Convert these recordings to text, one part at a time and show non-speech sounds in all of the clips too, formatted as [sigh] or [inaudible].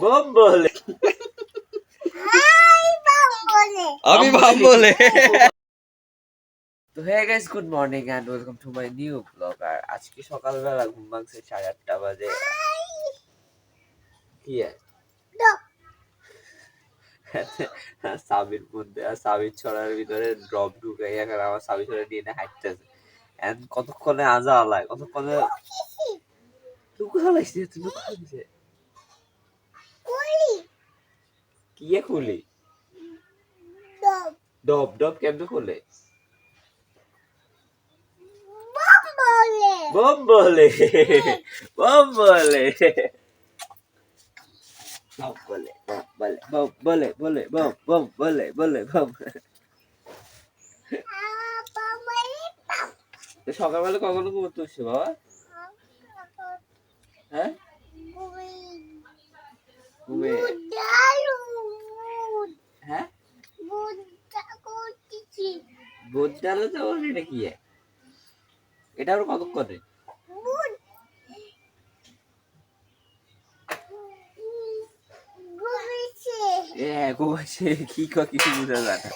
Bomb বলে বাম আমি ভাব তো হ্যাঁ guys good morning and welcome to my new blog আর আজকে সকালবেলা ঘুম ভাঙছে সাড়ে আটটা বাজে। কি সাবির মধ্যে আর সাবির ছড়ার ভিতরে ড্রপ ঢুকে এখন আমার সাবির ছড়া নিয়ে হাঁটতেছে। এন্ড কতক্ষণে আজা আলায় কতক্ষণে লুকু হালাইছে লুকু হালাইছে কুলি কি খুলি? ডব। ডব কেমনে খুলে? বম বলে। বম বলে। বম বলে বম বলে বলে বম বম বলে বলে, বম বলে। সকালবেলা কখনো ঘুমোতে হচ্ছে বাবা? হ্যাঁ? ঘুমে। হ্যাঁ? তো এটা কি? এটা আবার কত করে হ্যাঁ ঘুমাচ্ছে ক কিছু বুঝা যায় না।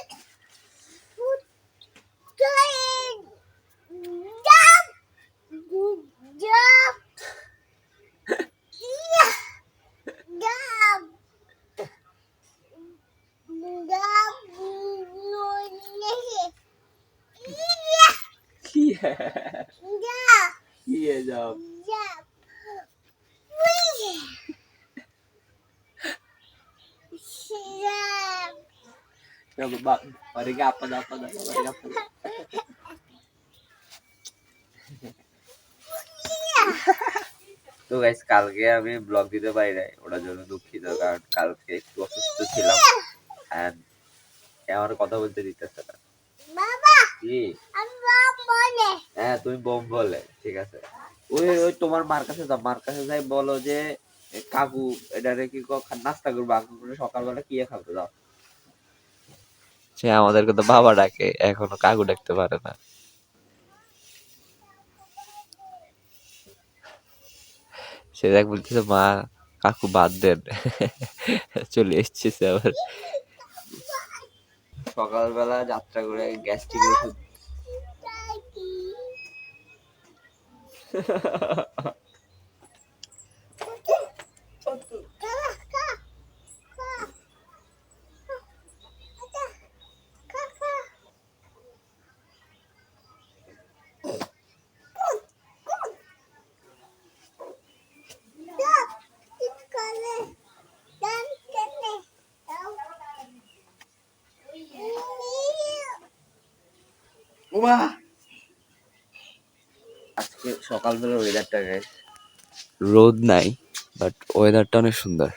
কি है? yeah, কি है जब jump, wee, jump. जब बाप अरे क्या आपदा आपदा अरे आपदा তো গাইস কালকে আমি ব্লগ দিতে পারি নাই ওটার জন্য দুঃখিত কারণ কালকে একটু অসুস্থ ছিলাম এন্ড আমার কথা বলতে দিতেছে না বাবা কি? হ্যাঁ তুমি বোম বলে ঠিক আছে। ওই ওই তোমার মার কাছে যাও মার কাছে যাই বলো যে কাকু এটারে কি নাস্তা করব? সকালবেলা কি খাবে? যাও। সে আমাদেরকে তো বাবা ডাকে এখনও কাকু ডাকতে পারে না। সে দেখ বলতেছে মা কাকু বাদ দেন। চলে এসছে আবার। সকালবেলা যাত্রা করে গ্যাস্ট্রিক ওষুধ [laughs] আজকে সকালবেলা ওয়েদারটা গাইস রোদ নাই বাট ওয়েদারটা অনেক সুন্দর।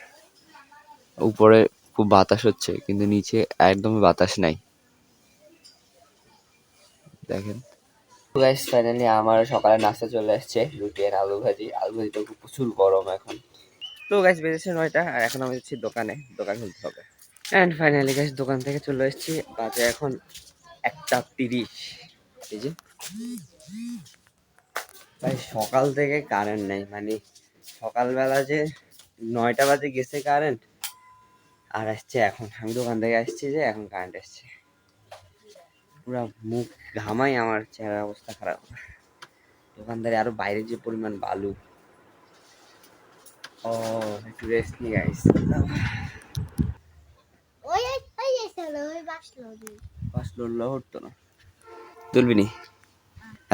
উপরে খুব বাতাস হচ্ছে কিন্তু নিচে একদম বাতাস নাই। দেখেন। গাইস ফাইনালি আমার সকালে নাস্তা চলে আসছে রুটি আর আলু ভাজি। আলু ভাজিটা খুব প্রচুর গরম এখন। তো গাইস বেজেছে নয়টা আর এখন আমি যাচ্ছি দোকানে দোকান খুলতে হবে। অ্যান্ড ফাইনালি গাইস দোকান থেকে চলে এসেছি বাজে এখন একটা তিরিশ। এই যে। ভাই সকাল থেকে কারেন্ট নেই মানে সকালবেলা যে নয়টা বাজে গেছে কারেন্ট আর আসছে এখন। আমি দোকান থেকে আসছি যে এখন কারেন্ট আসছে। পুরো মুখ ঘামাই আমার চেহারা অবস্থা খারাপ। দোকানদারে আরও বাইরে যে পরিমাণ বালু। ও একটু রেস্ট নিয়ে গাইস ওই ওই এসে ওই বাসলো হতো না। তুলবি নি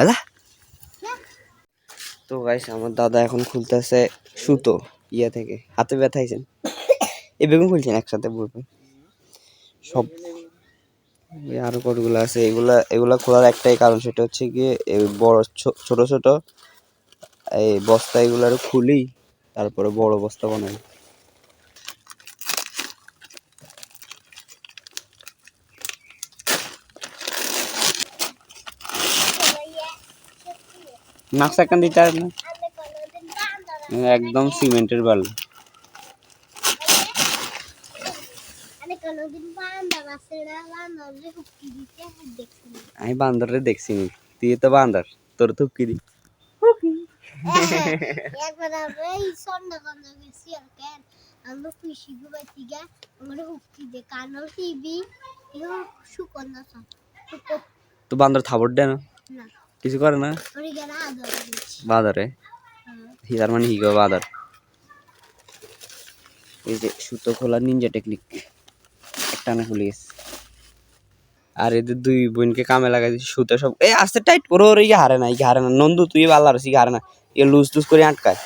আলা তো গাইস আমার দাদা এখন খুলতেছে সুতো ইয়া থেকে, হাতে ব্যথাইছেন এই বেগুন খুলছেন একসাথে বলবে। সব এই আরও কতগুলো আছে, এগুলা এগুলা খোলার একটাই কারণ সেটা হচ্ছে গিয়ে বড় ছোট ছোট, এই বস্তা এগুলো খুলি, তারপরে বড় বস্তা বানাই। নাকশা কান দিতে না? একদম সিমেন্টের বালু। আমি বান্দরে দেখছি আমি নি তুই তো বান্দর তোর তো কি দি। একবার আমরা এই সন্ধ্যা গন্ধ গেছি আর কেন আমরা খুশি গুবাই তিগা আমরা হুক্কি দে কানল টিভি সুকন্যা তো বান্দর থাবর দেয় না? না। কিছু করে না? বাদারে। হ্যাঁ। তার মানে হিগো বাদার। এই যে সুতো খোলা নিনজা টেকনিক একটা না খুলে গেছে। আর এদের দুই বোনকে কামে লাগাই দিচ্ছে সুতো সব এই আস্তে টাইট করো ওর ইয়ে হারে না ইয়ে হারে না। নন্দু তুই ভালো আর হারে না। ইয়ে লুজ টুজ করে আটকায়।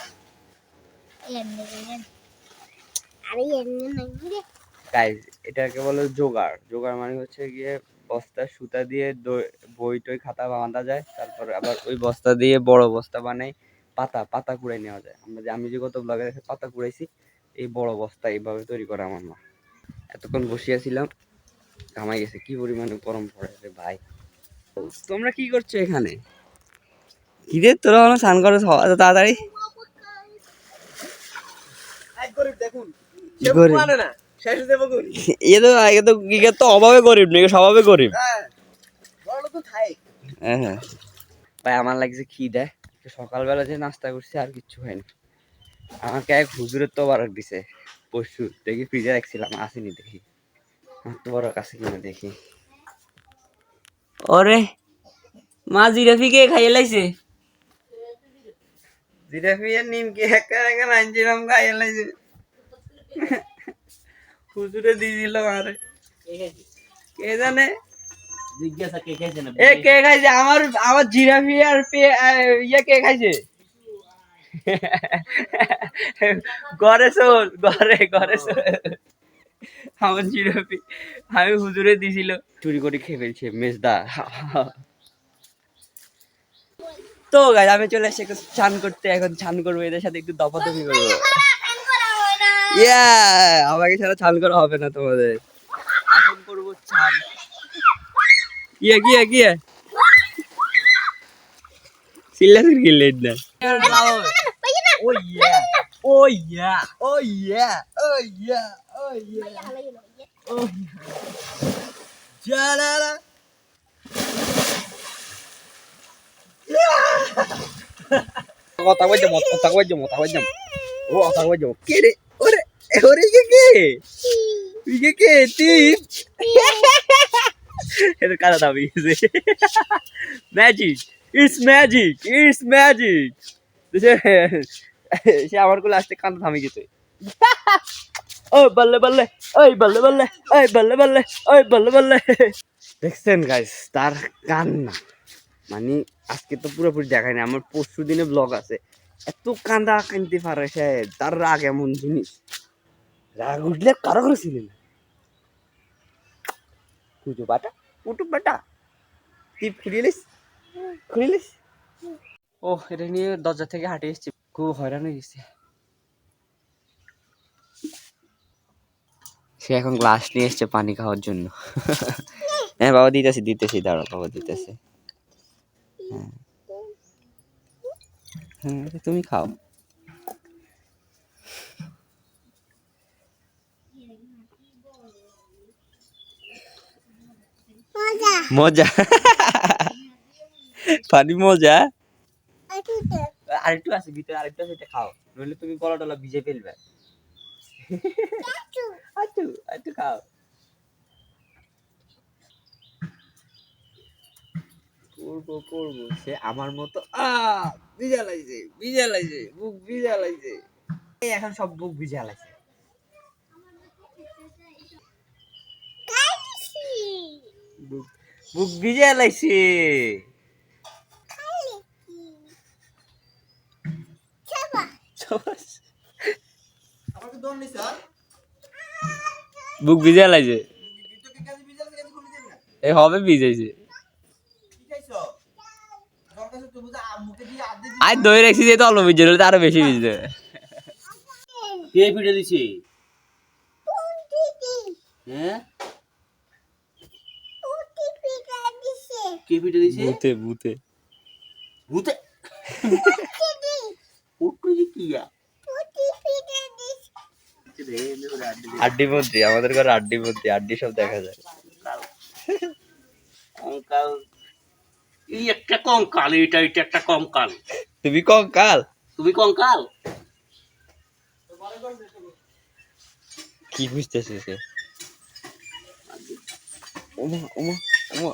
এটাকে বলে জোগাড়। জোগাড় মানে হচ্ছে গিয়ে বস্তা সুতা দিয়ে বই টই খাতা বাঁধা যায় তারপর আবার ওই বস্তা দিয়ে বড় বস্তা বানাই পাতা পাতা কুড়াই নেওয়া যায়। আমরা যে আমি যে কত ব্লগে পাতা কুড়াইছি এই বড় বস্তা এইভাবে তৈরি করে আমার মা। এতক্ষণ বসিয়াছিলাম ঘামাই গেছে কি পরিমাণে গরম পড়ে রে ভাই। তোমরা কি করছ এখানে? কি রে তোরা হলো স্নান করো তাড়াতাড়ি? গরিব? [laughs] এ তো এ তো এ তো অভাবে গরিব নাকি স্বভাবে গরিব? হ্যাঁ হ্যাঁ ভাই আমার লাগছে খিদে। সকালবেলা যে নাস্তা করছি আর কিচ্ছু হয়নি। আমাকে এক হুজুরের তো বারক দিছে। পরশু দেখি ফ্রিজে রাখছিলাম আসেনি দেখি। আমার তো বড় কাছে কিনা দেখি। ওরে মা জিরাফি কে খাইয়ে লাইছে? জিরাফি আর নিমকি একা একা আনছিলাম খাইয়ে লাইছে। হুজুরে দিয়ে দিল আরে কে জানে? জিজ্ঞাসা কে খাইছে না? এ কে খাইছে? আমার আমার জিরাফি আর ইয়ে কে খাইছে? ঘরে ঘরে ঘরে আমার জিরাফি আমি হুজুরে দিছিল। চুরি করে খেয়ে ফেলছে মেজদা। তো গাই আমি চলে এসে চান করতে এখন চান করব এদের সাথে একটু দপাদপি করব। ইয়া আমাকে ছাড়া চান করা হবে না তোমাদের। এখন করব চান। গিয়ে গিয়ে গিয়ে। সিল্লাসের গিলেন না ও ইয়া ও ইয়া ও ইয়া ও ইয়া ও ইয়া ও কথা কইতে মত, কথা কইতে মত কইতে ও, কথা কইতে কে রে ওরে ওরে কে কে কে? কে টিপ এটা কারা দাবি magic it's magic it's magic সে আমার কোলে আসতে কান্না থামি গেছে। ও বল্লে বল্লে ওই বল্লে বল্লে ওই বল্লে বল্লে ওই বল্লে বল্লে। দেখছেন গাইস তার কান্না। মানে আজকে তো পুরোপুরি দেখায়নি আমার পরশু দিনে ব্লগ আছে। এত কান্দা কানতে পারে সে তার রাগ এমন জিনিস। রাগ উঠলে কারও করে ছিল না। কুজো বাটা, কুটু বাটা। টিপ খুলিলিস খুলিলিস ও এটা নিয়ে দরজা থেকে হাঁটে এসেছি। খুব হয়রান হয়ে গেছে। সে এখন গ্লাস নিয়ে এসছে পানি খাওয়ার জন্য। হ্যাঁ বাবা দিতেছি দিতেছি দাঁড়াও বাবা দিতেছে। হ্যাঁ। হ্যাঁ তুমি খাও। মজা। মজা। পানি মজা। আরেকটু আছে। ভিতরে আরেকটু আছে এটা খাও। নইলে তুমি গলা টলা ভিজে ফেলবে। আইতু আচ্ছা আচ্ছা খাও। করব করব। সে আমার মতো আ ভিজা লাগছে ভিজা লাগছে বুক ভিজা লাগছে এই এখন সব বুক ভিজা লাগছে বুক বুক ভিজা লাগছে বুক ভিজা লাগছে এ হবে ভিজাইছে। আজ দই রাখছি যে তো অল্প ভিজে হলে তো আরও বেশি ভিজে কে পিঠে দিছে? হ্যাঁ পুটি পিটা দিছে কে পিঠে দিছে ভূতে ভূতে। ভূতে? পুটিটি যে কি যা পুটি পিটা দিছে আড্ডি মধ্যে আমাদের ঘরে আড্ডি মধ্যে আড্ডি সব দেখা যায়। কঙ্কাল। এই একটা কঙ্কাল এটা এটা একটা কঙ্কাল। তুমি কঙ্কাল? তুমি কঙ্কাল? কি বুঝতেছে সে ওমা ওমা ওমা।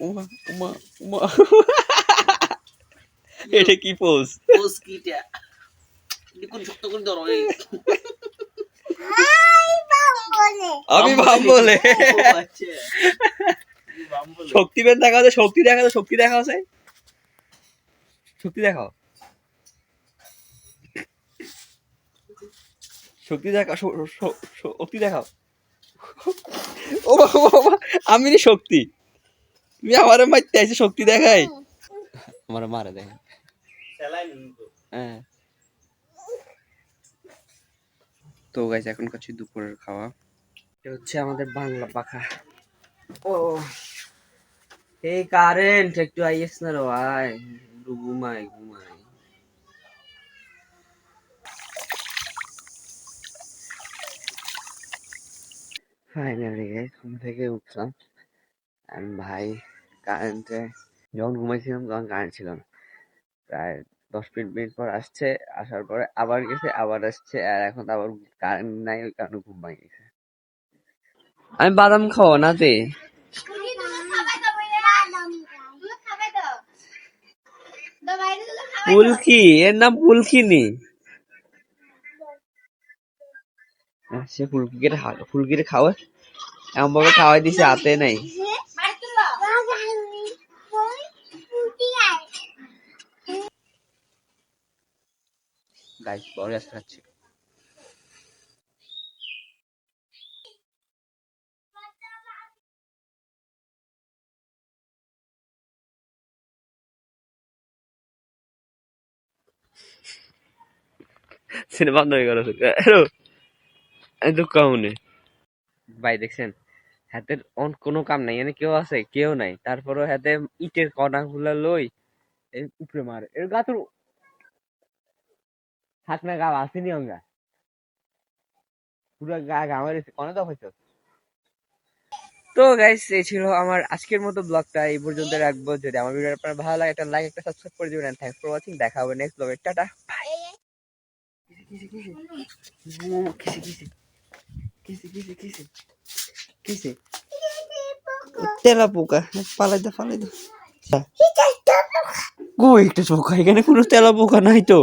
ওমা ওমা ওমা এটা কি পোজ পোজ কিটা দেখুন শক্ত করে ধরো এই আমি আচ্ছা বাম বলে। শক্তি বেন দেখা যায় শক্তি দেখা যায় শক্তি দেখা যায় শক্তি দেখাও। শক্তি দেখা শক্তি দেখাও। ও বাবা, আমি শক্তি। তুমি আমার মারতে আইছে শক্তি দেখাই। আমার মারে দেখ হ্যাঁ। তো গাইস এখন করছি দুপুরের খাওয়া। এটা হচ্ছে আমাদের বাংলা পাখা। ও এই কারেন্ট একটু আইস না রে ভাই। ঘুমাই ঘুমাই। ফাইনালি গাইস ঘুম থেকে উঠলাম। ভাই কারেন্টে যখন ঘুমাইছিলাম তখন কারেন্ট ছিল না। প্রায় দশ মিনিট মিনিট পর আসছে, আসার পরে আবার গেছে, আবার আসছে, আর এখন আবার কারেন্ট নাই, ওই কারণে ঘুম ভাঙে গেছে। আমি বাদাম খাও না তে? পুলকি, এর নাম পুলকিনি। সে ফুলকিকে ফুলকিরে খাওয়া এমন ভাবে খাওয়াই দিছে, হাতে নাই। গাইস বড় আসতে খাচ্ছি সিনেমা বন্ধ হয়ে গেল। তো ভাই দেখছেন? হাতের অন কোনো কাম নাই এনে কেউ আছে কেউ নাই। তারপরও হাতে ইটের কণা গুলা লই উপরে মারে। এর গা হাত না গা আসেনি অঙ্গা পুরো গা গা আমার কনে তো হয়েছে তো গাইস এই ছিল আমার আজকের মতো ব্লগটা এই পর্যন্ত রাখব। যদি আমার ভিডিও আপনার ভালো লাগে একটা লাইক একটা সাবস্ক্রাইব করে দিবেন। থ্যাংকস ফর ওয়াচিং দেখা হবে নেক্সট ব্লগে টাটা কিসে কিসে কিসে কিসে কিসে কিসে কিসে? তেলা পোকা। পালাই দে পালাই দে। কই একটা পোকা এখানে কোনো তেলা পোকা নাই তো।